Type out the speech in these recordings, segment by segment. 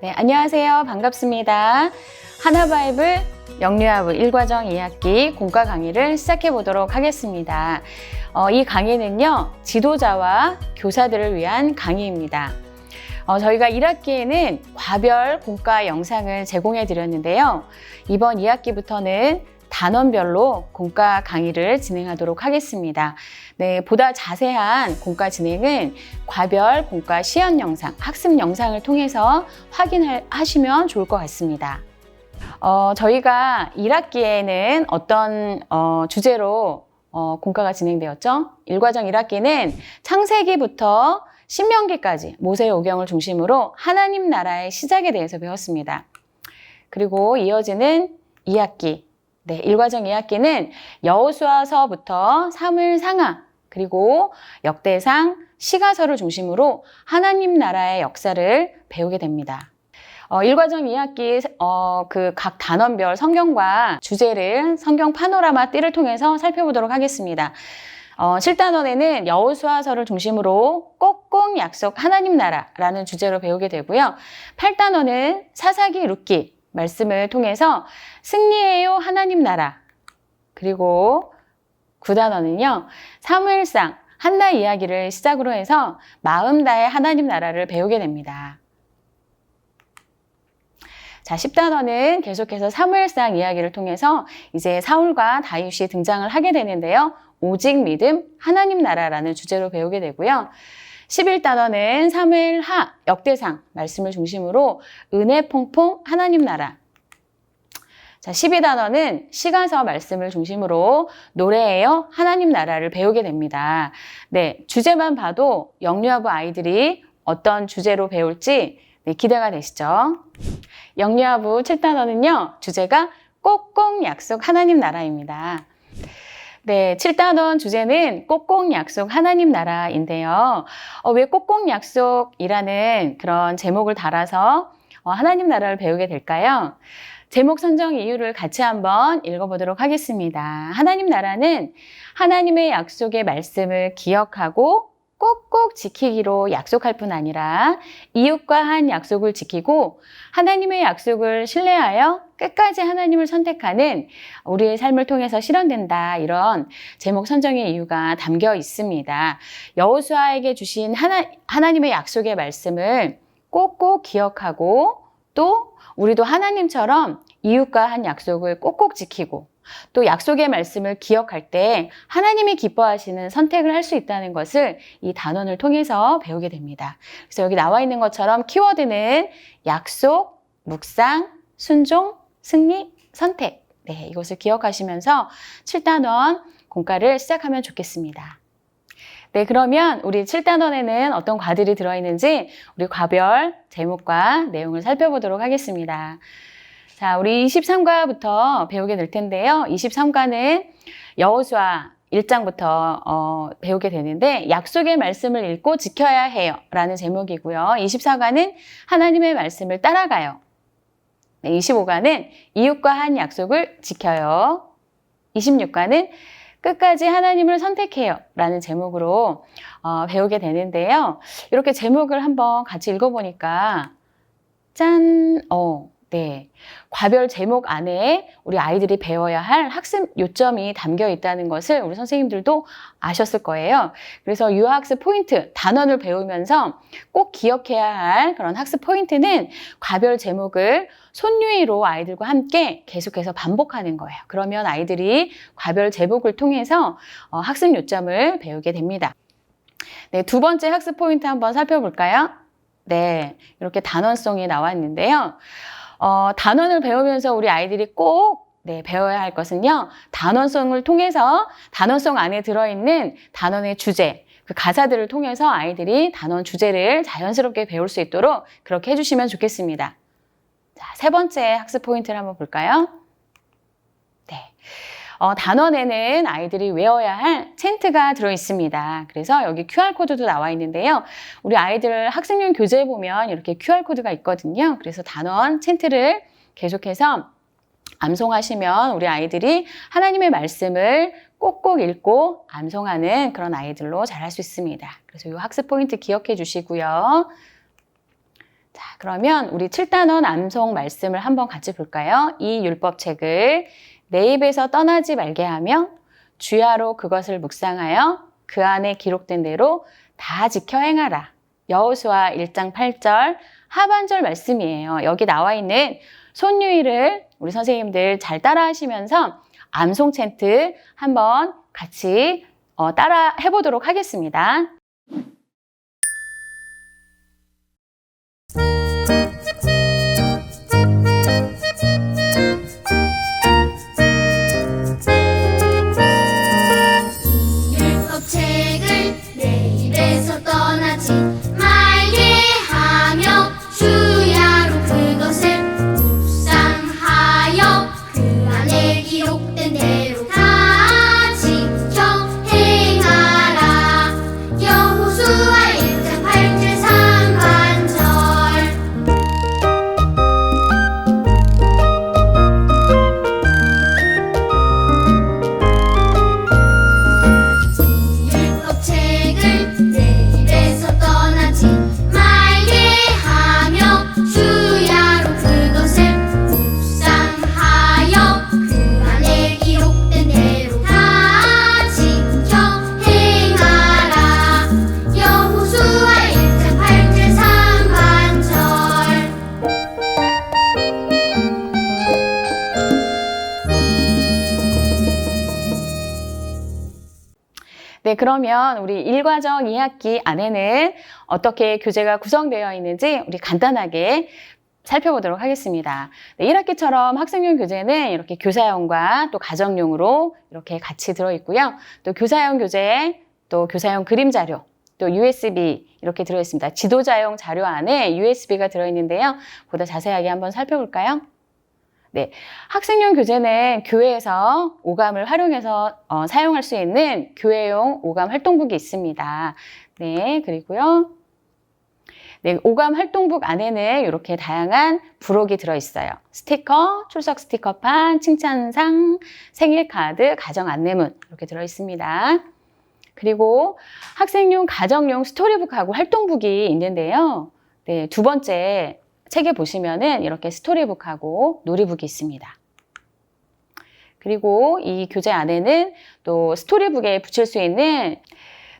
네, 안녕하세요. 반갑습니다. 하나바이블 영유아부 1과정 2학기 공과 강의를 시작해 보도록 하겠습니다. 어, 이 강의는요, 지도자와 교사들을 위한 강의입니다. 어, 저희가 1학기에는 과별 공과 영상을 제공해 드렸는데요. 이번 2학기부터는 단원별로 공과 강의를 진행하도록 하겠습니다. 네, 보다 자세한 공과 진행은 과별 공과 시연 영상, 학습 영상을 통해서 확인하시면 좋을 것 같습니다. 어, 저희가 1학기에는 어떤 어, 주제로 어, 공과가 진행되었죠? 1과정 1학기는 창세기부터 신명기까지 모세오경을 중심으로 하나님 나라의 시작에 대해서 배웠습니다. 그리고 이어지는 2학기, 네, 1과정 2학기는 여호수아서부터 사물상하 그리고 역대상, 시가서를 중심으로 하나님 나라의 역사를 배우게 됩니다. 어, 1과정 2학기 어, 그 각 단원별 성경과 주제를 성경 파노라마 띠를 통해서 살펴보도록 하겠습니다. 어, 7단원에는 여호수아서를 중심으로 꼭꼭 약속 하나님 나라라는 주제로 배우게 되고요. 8단원은 사사기 룻기 말씀을 통해서 승리해요 하나님 나라 그리고 9단원은요. 사무엘상 한나 이야기를 시작으로 해서 마음 다해 하나님 나라를 배우게 됩니다. 자, 10단원은 계속해서 사무엘상 이야기를 통해서 이제 사울과 다윗이 등장을 하게 되는데요. 오직 믿음 하나님 나라라는 주제로 배우게 되고요. 11단원은 사무엘 하 역대상 말씀을 중심으로 은혜 퐁퐁 하나님 나라 자, 12단원은 시가서 말씀을 중심으로 노래예요. 하나님 나라를 배우게 됩니다. 네, 주제만 봐도 영유아부 아이들이 어떤 주제로 배울지 네, 기대가 되시죠? 영유아부 7단원은요, 주제가 꼭꼭 약속 하나님 나라입니다. 네, 7단원 주제는 꼭꼭 약속 하나님 나라인데요. 어, 왜 꼭꼭 약속이라는 그런 제목을 달아서 어, 하나님 나라를 배우게 될까요? 제목 선정 이유를 같이 한번 읽어보도록 하겠습니다. 하나님 나라는 하나님의 약속의 말씀을 기억하고 꼭꼭 지키기로 약속할 뿐 아니라 이웃과 한 약속을 지키고 하나님의 약속을 신뢰하여 끝까지 하나님을 선택하는 우리의 삶을 통해서 실현된다. 이런 제목 선정의 이유가 담겨 있습니다. 여호수아에게 주신 하나, 하나님의 약속의 말씀을 꼭꼭 기억하고 또 우리도 하나님처럼 이웃과 한 약속을 꼭꼭 지키고 또 약속의 말씀을 기억할 때 하나님이 기뻐하시는 선택을 할 수 있다는 것을 이 단원을 통해서 배우게 됩니다. 그래서 여기 나와 있는 것처럼 키워드는 약속, 묵상, 순종, 승리, 선택. 네, 이것을 기억하시면서 7단원 공과를 시작하면 좋겠습니다. 네, 그러면 우리 7단원에는 어떤 과들이 들어있는지 우리 과별 제목과 내용을 살펴보도록 하겠습니다. 자, 우리 23과부터 배우게 될 텐데요. 23과는 여호수아 1장부터 어, 배우게 되는데 약속의 말씀을 읽고 지켜야 해요 라는 제목이고요. 24과는 하나님의 말씀을 따라가요. 네, 25과는 이웃과 한 약속을 지켜요. 26과는 끝까지 하나님을 선택해요 라는 제목으로 어, 배우게 되는데요. 이렇게 제목을 한번 같이 읽어보니까 짠, 어, 네. 과별 제목 안에 우리 아이들이 배워야 할 학습 요점이 담겨 있다는 것을 우리 선생님들도 아셨을 거예요. 그래서 유학습 포인트, 단원을 배우면서 꼭 기억해야 할 그런 학습 포인트는 과별 제목을 손유의로 아이들과 함께 계속해서 반복하는 거예요. 그러면 아이들이 과별 제목을 통해서 어, 학습 요점을 배우게 됩니다. 네, 두 번째 학습 포인트 한번 살펴볼까요? 네, 이렇게 단원송이 나왔는데요. 어, 단원을 배우면서 우리 아이들이 꼭 네, 배워야 할 것은요. 단원송을 통해서 단원송 안에 들어있는 단원의 주제, 그 가사들을 통해서 아이들이 단원 주제를 자연스럽게 배울 수 있도록 그렇게 해주시면 좋겠습니다. 자, 세 번째 학습 포인트를 한번 볼까요? 네. 어, 단원에는 아이들이 외워야 할 챈트가 들어 있습니다. 그래서 여기 QR코드도 나와 있는데요. 우리 아이들 학생용 교재에 보면 이렇게 QR코드가 있거든요. 그래서 단원 챈트를 계속해서 암송하시면 우리 아이들이 하나님의 말씀을 꼭꼭 읽고 암송하는 그런 아이들로 잘할 수 있습니다. 그래서 이 학습 포인트 기억해 주시고요. 자, 그러면 우리 7단원 암송 말씀을 한번 같이 볼까요? 이 율법책을 내 입에서 떠나지 말게 하며 주야로 그것을 묵상하여 그 안에 기록된 대로 다 지켜 행하라. 여호수아 1장 8절 하반절 말씀이에요. 여기 나와 있는 손유이를 우리 선생님들 잘 따라 하시면서 암송 챈트 한번 같이 어, 따라 해보도록 하겠습니다. 네, 그러면 우리 1과정 2학기 안에는 어떻게 교재가 구성되어 있는지 우리 간단하게 살펴보도록 하겠습니다. 네, 1학기처럼 학생용 교재는 이렇게 교사용과 또 가정용으로 이렇게 같이 들어있고요. 또 교사용 교재, 또 교사용 그림 자료, 또 USB 이렇게 들어있습니다. 지도자용 자료 안에 USB가 들어있는데요. 보다 자세하게 한번 살펴볼까요? 네, 학생용 교재는 교회에서 오감을 활용해서 어, 사용할 수 있는 교회용 오감 활동북이 있습니다. 네, 그리고요. 네, 오감 활동북 안에는 이렇게 다양한 부록이 들어있어요. 스티커, 출석 스티커판, 칭찬상, 생일 카드, 가정 안내문 이렇게 들어있습니다. 그리고 학생용, 가정용 스토리북하고 활동북이 있는데요. 네, 두 번째 책에 보시면은 이렇게 스토리북하고 놀이북이 있습니다. 그리고 이 교재 안에는 또 스토리북에 붙일 수 있는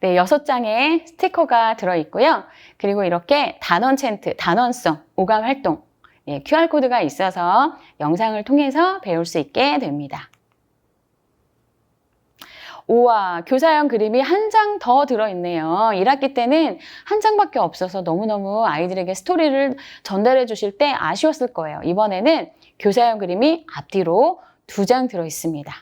네, 여섯 장의 스티커가 들어있고요. 그리고 이렇게 단원 챈트, 단원성, 오감 활동, 예, QR코드가 있어서 영상을 통해서 배울 수 있게 됩니다. 우와, 교사용 그림이 한 장 더 들어있네요. 1학기 때는 한 장밖에 없어서 너무너무 아이들에게 스토리를 전달해 주실 때 아쉬웠을 거예요. 이번에는 교사용 그림이 앞뒤로 두 장 들어있습니다.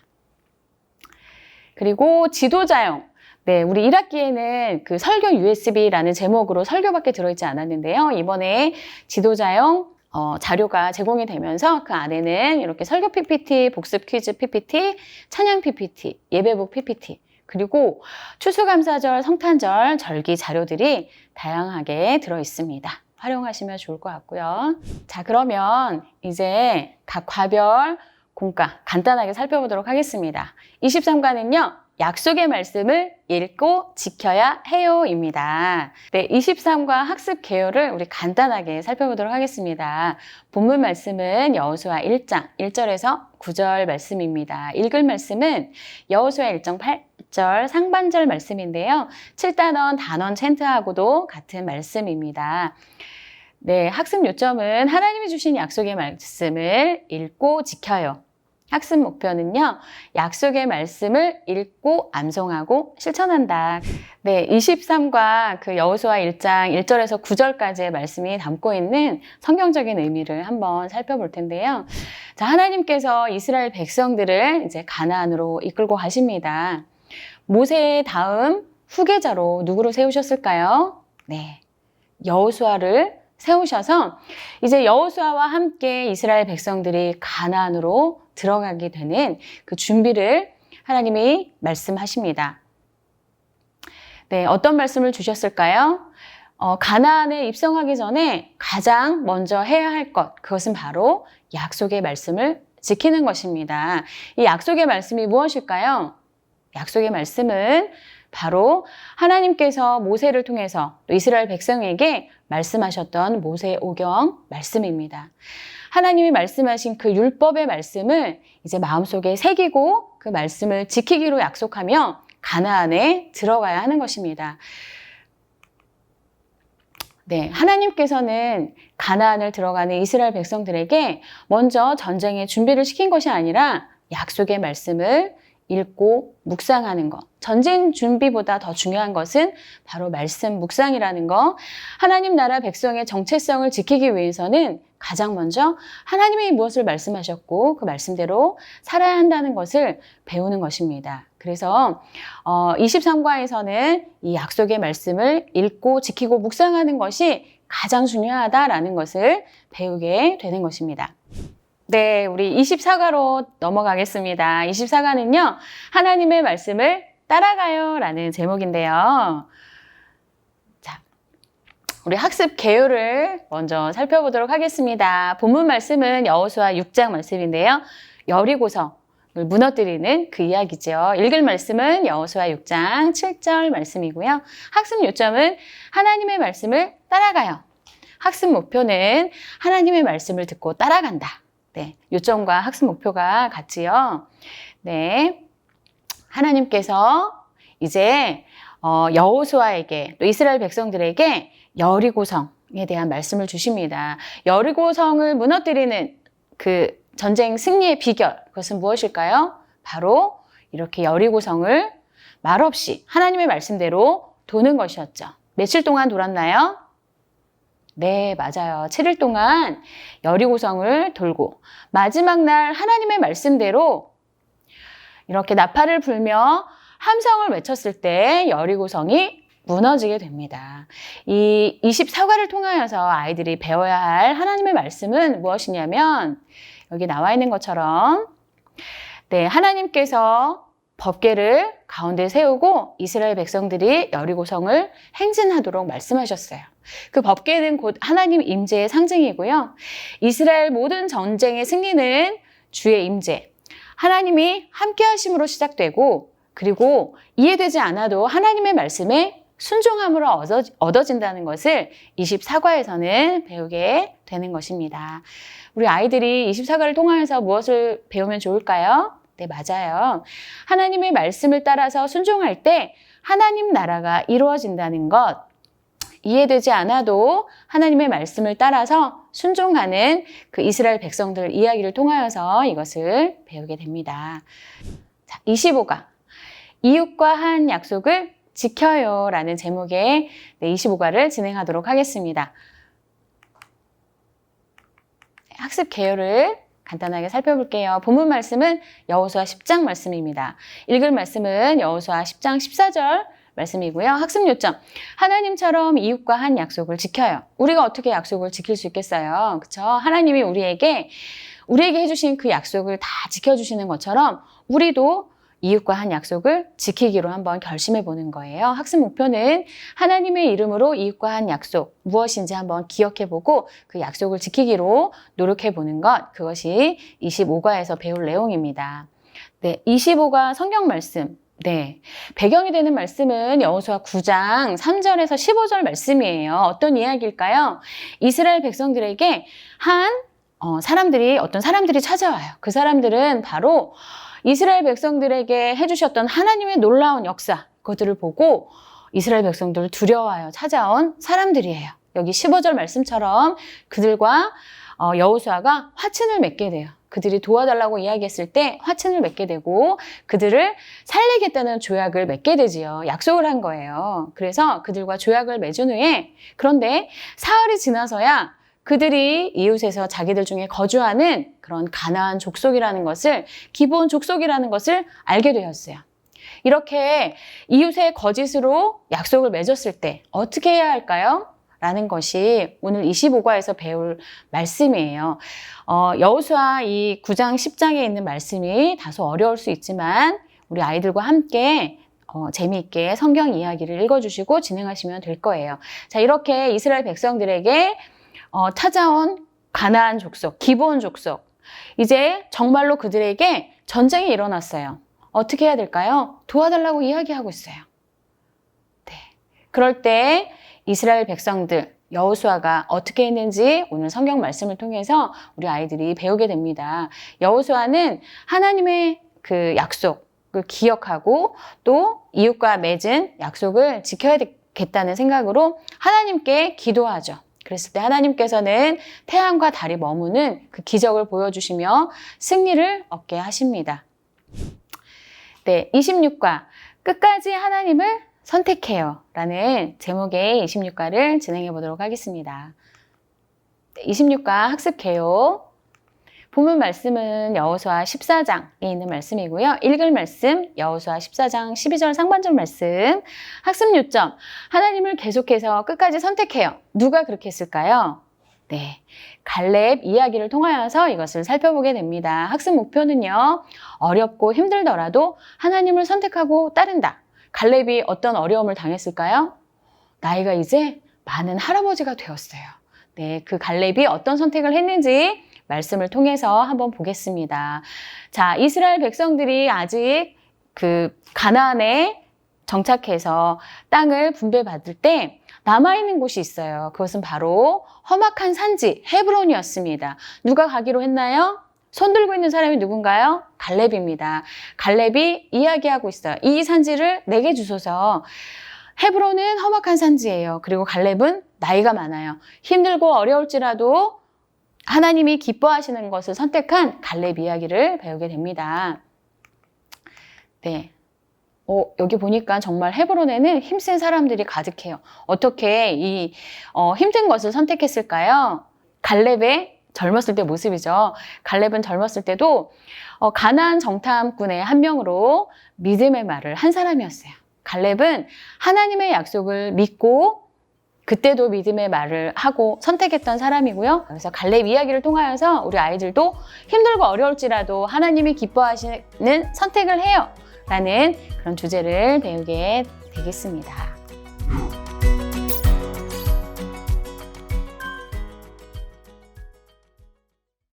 그리고 지도자용. 네, 우리 1학기에는 그 설교 USB라는 제목으로 설교밖에 들어있지 않았는데요. 이번에 지도자용 어, 자료가 제공이 되면서 그 안에는 이렇게 설교 PPT, 복습 퀴즈 PPT, 찬양 PPT, 예배북 PPT, 그리고 추수감사절, 성탄절, 절기 자료들이 다양하게 들어 있습니다. 활용하시면 좋을 것 같고요. 자, 그러면 이제 각 과별 공과 간단하게 살펴보도록 하겠습니다. 23과는요, 약속의 말씀을 읽고 지켜야 해요입니다. 네, 23과 학습 개요를 우리 간단하게 살펴보도록 하겠습니다. 본문 말씀은 여호수아 1장 1절에서 9절 말씀입니다. 읽을 말씀은 여호수아 1장 8절 상반절 말씀인데요. 7단원 단원 챈트하고도 같은 말씀입니다. 네, 학습 요점은 하나님이 주신 약속의 말씀을 읽고 지켜요. 학습 목표는요, 약속의 말씀을 읽고 암송하고 실천한다. 네, 23과 그 여호수아 1장 1절에서 9절까지의 말씀이 담고 있는 성경적인 의미를 한번 살펴볼 텐데요. 자, 하나님께서 이스라엘 백성들을 이제 가나안으로 이끌고 가십니다. 모세의 다음 후계자로 누구를 세우셨을까요? 네, 여호수아를 세우셔서 이제 여호수아와 함께 이스라엘 백성들이 가나안으로 들어가게 되는 그 준비를 하나님이 말씀하십니다. 네, 어떤 말씀을 주셨을까요? 어, 가나안에 입성하기 전에 가장 먼저 해야 할 것, 그것은 바로 약속의 말씀을 지키는 것입니다. 이 약속의 말씀이 무엇일까요? 약속의 말씀은 바로 하나님께서 모세를 통해서 또 이스라엘 백성에게 말씀하셨던 모세 오경 말씀입니다. 하나님이 말씀하신 그 율법의 말씀을 이제 마음속에 새기고 그 말씀을 지키기로 약속하며 가나안에 들어가야 하는 것입니다. 네, 하나님께서는 가나안을 들어가는 이스라엘 백성들에게 먼저 전쟁의 준비를 시킨 것이 아니라 약속의 말씀을 읽고 묵상하는 것. 전쟁 준비보다 더 중요한 것은 바로 말씀 묵상이라는 거. 하나님 나라 백성의 정체성을 지키기 위해서는 가장 먼저 하나님이 무엇을 말씀하셨고 그 말씀대로 살아야 한다는 것을 배우는 것입니다. 그래서 어, 23과에서는 이 약속의 말씀을 읽고 지키고 묵상하는 것이 가장 중요하다라는 것을 배우게 되는 것입니다. 네, 우리 24가로 넘어가겠습니다. 24가는요, 하나님의 말씀을 따라가요 라는 제목인데요. 자, 우리 학습 개요를 먼저 살펴보도록 하겠습니다. 본문 말씀은 여호수아 6장 말씀인데요. 여리고성을 무너뜨리는 그 이야기죠. 읽을 말씀은 여호수아 6장 7절 말씀이고요. 학습 요점은 하나님의 말씀을 따라가요. 학습 목표는 하나님의 말씀을 듣고 따라간다. 네, 요점과 학습 목표가 같지요. 네, 하나님께서 이제 어, 여호수아에게 또 이스라엘 백성들에게 여리고성에 대한 말씀을 주십니다. 여리고성을 무너뜨리는 그 전쟁 승리의 비결 그것은 무엇일까요? 바로 이렇게 여리고성을 말없이 하나님의 말씀대로 도는 것이었죠. 며칠 동안 돌았나요? 네, 맞아요. 7일 동안 여리고성을 돌고 마지막 날 하나님의 말씀대로 이렇게 나팔을 불며 함성을 외쳤을 때 여리고성이 무너지게 됩니다. 이 24과를 통하여서 아이들이 배워야 할 하나님의 말씀은 무엇이냐면 여기 나와 있는 것처럼 네, 하나님께서 법계를 가운데 세우고 이스라엘 백성들이 여리고성을 행진하도록 말씀하셨어요. 그 법계는 곧 하나님 임재의 상징이고요. 이스라엘 모든 전쟁의 승리는 주의 임재, 하나님이 함께 하심으로 시작되고 그리고 이해되지 않아도 하나님의 말씀에 순종함으로 얻어, 얻어진다는 것을 24과에서는 배우게 되는 것입니다. 우리 아이들이 24과를 통하여서 무엇을 배우면 좋을까요? 네, 맞아요. 하나님의 말씀을 따라서 순종할 때 하나님 나라가 이루어진다는 것, 이해되지 않아도 하나님의 말씀을 따라서 순종하는 그 이스라엘 백성들 이야기를 통하여서 이것을 배우게 됩니다. 자, 25가 이웃과 한 약속을 지켜요 라는 제목의 네, 25과를 진행하도록 하겠습니다. 학습 개요를 간단하게 살펴볼게요. 본문 말씀은 여호수아 10장 말씀입니다. 읽을 말씀은 여호수아 10장 14절 말씀이고요. 학습 요점. 하나님처럼 이웃과 한 약속을 지켜요. 우리가 어떻게 약속을 지킬 수 있겠어요? 그쵸? 하나님이 우리에게, 우리에게 해주신 그 약속을 다 지켜주시는 것처럼 우리도 이웃과 한 약속을 지키기로 한번 결심해 보는 거예요. 학습 목표는 하나님의 이름으로 이웃과 한 약속 무엇인지 한번 기억해 보고 그 약속을 지키기로 노력해 보는 것. 그것이 25과에서 배울 내용입니다. 네, 25과 성경 말씀. 네. 배경이 되는 말씀은 여호수아 9장 3절에서 15절 말씀이에요. 어떤 이야기일까요? 이스라엘 백성들에게 한 어, 사람들이 어떤 사람들이 찾아와요. 그 사람들은 바로 이스라엘 백성들에게 해주셨던 하나님의 놀라운 역사 그것들을 보고 이스라엘 백성들을 두려워하여 찾아온 사람들이에요. 여기 15절 말씀처럼 그들과 어, 여호수아가 화친을 맺게 돼요. 그들이 도와달라고 이야기했을 때 화친을 맺게 되고 그들을 살리겠다는 조약을 맺게 되지요. 약속을 한 거예요. 그래서 그들과 조약을 맺은 후에 그런데 사흘이 지나서야 그들이 이웃에서 자기들 중에 거주하는 그런 가나안 족속이라는 것을 기본 족속이라는 것을 알게 되었어요. 이렇게 이웃의 거짓으로 약속을 맺었을 때 어떻게 해야 할까요? 라는 것이 오늘 25과에서 배울 말씀이에요. 어, 여호수아 이 9장 10장에 있는 말씀이 다소 어려울 수 있지만 우리 아이들과 함께 어, 재미있게 성경 이야기를 읽어주시고 진행하시면 될 거예요. 자, 이렇게 이스라엘 백성들에게 어, 찾아온 가나안 족속, 기본 족속. 이제 정말로 그들에게 전쟁이 일어났어요. 어떻게 해야 될까요? 도와달라고 이야기하고 있어요. 그럴 때 이스라엘 백성들 여호수아가 어떻게 했는지 오늘 성경 말씀을 통해서 우리 아이들이 배우게 됩니다. 여호수아는 하나님의 그 약속을 기억하고 또 이웃과 맺은 약속을 지켜야겠다는 생각으로 하나님께 기도하죠. 그랬을 때 하나님께서는 태양과 달이 머무는 그 기적을 보여주시며 승리를 얻게 하십니다. 네, 26과 끝까지 하나님을 선택해요. 라는 제목의 26과를 진행해 보도록 하겠습니다. 네, 26과 학습 개요. 본문 말씀은 여호수아 14장에 있는 말씀이고요. 읽을 말씀 여호수아 14장 12절 상반절 말씀. 학습 요점 하나님을 계속해서 끝까지 선택해요. 누가 그렇게 했을까요? 네. 갈렙 이야기를 통하여서 이것을 살펴보게 됩니다. 학습 목표는요. 어렵고 힘들더라도 하나님을 선택하고 따른다. 갈렙이 어떤 어려움을 당했을까요? 나이가 이제 많은 할아버지가 되었어요. 네, 그 갈렙이 어떤 선택을 했는지 말씀을 통해서 한번 보겠습니다. 자, 이스라엘 백성들이 아직 그 가나안에 정착해서 땅을 분배받을 때 남아있는 곳이 있어요. 그것은 바로 험악한 산지 헤브론이었습니다. 누가 가기로 했나요? 손 들고 있는 사람이 누군가요? 갈렙입니다. 갈렙이 이야기하고 있어요. 이 산지를 내게 주소서. 헤브론은 험악한 산지예요. 그리고 갈렙은 나이가 많아요. 힘들고 어려울지라도 하나님이 기뻐하시는 것을 선택한 갈렙 이야기를 배우게 됩니다. 네. 어, 여기 보니까 정말 헤브론에는 힘센 사람들이 가득해요. 어떻게 이 어, 힘든 것을 선택했을까요? 갈렙의 젊었을 때 모습이죠. 갈렙은 젊었을 때도 어, 가나안 정탐꾼의 한 명으로 믿음의 말을 한 사람이었어요. 갈렙은 하나님의 약속을 믿고 그때도 믿음의 말을 하고 선택했던 사람이고요. 그래서 갈렙 이야기를 통하여서 우리 아이들도 힘들고 어려울지라도 하나님이 기뻐하시는 선택을 해요. 라는 그런 주제를 배우게 되겠습니다.